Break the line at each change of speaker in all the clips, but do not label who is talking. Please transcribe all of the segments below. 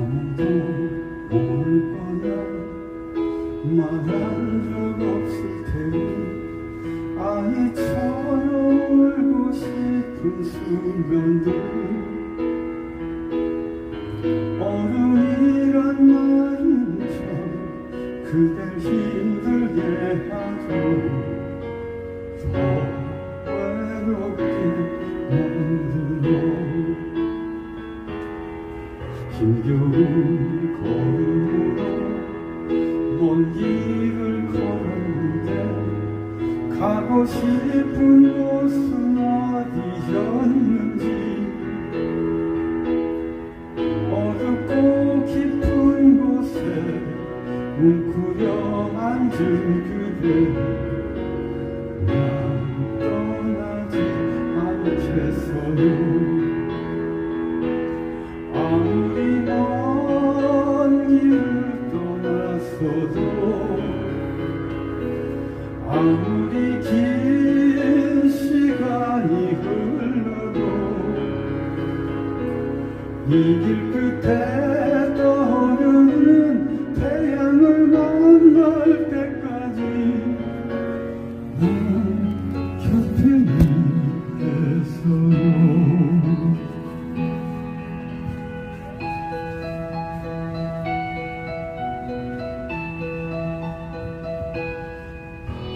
아무도 모를 거야. 말한 적 없을 테니 아이처럼 울고 싶은 수면들 어른이란 말은 참 그댈 힘들게 하죠. 힘겨운 걸음으로 먼 길을 걸었는데 가고 싶은 곳은 어디였는지 어둡고 깊은 곳에 웅크려 앉은 그대 난 떠나지 않겠어요 아무 떠났어도 아무리 긴 시간이 흘러도 이 길 끝에 떠오르는 태양을 만날 때까지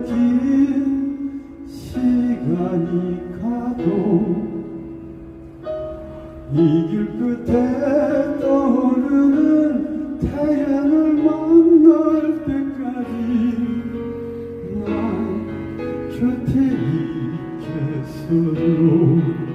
한번더긴 시간이 가도 이 길 끝에 떠오르는 태양을 만날 때까지 난 곁에 있겠어요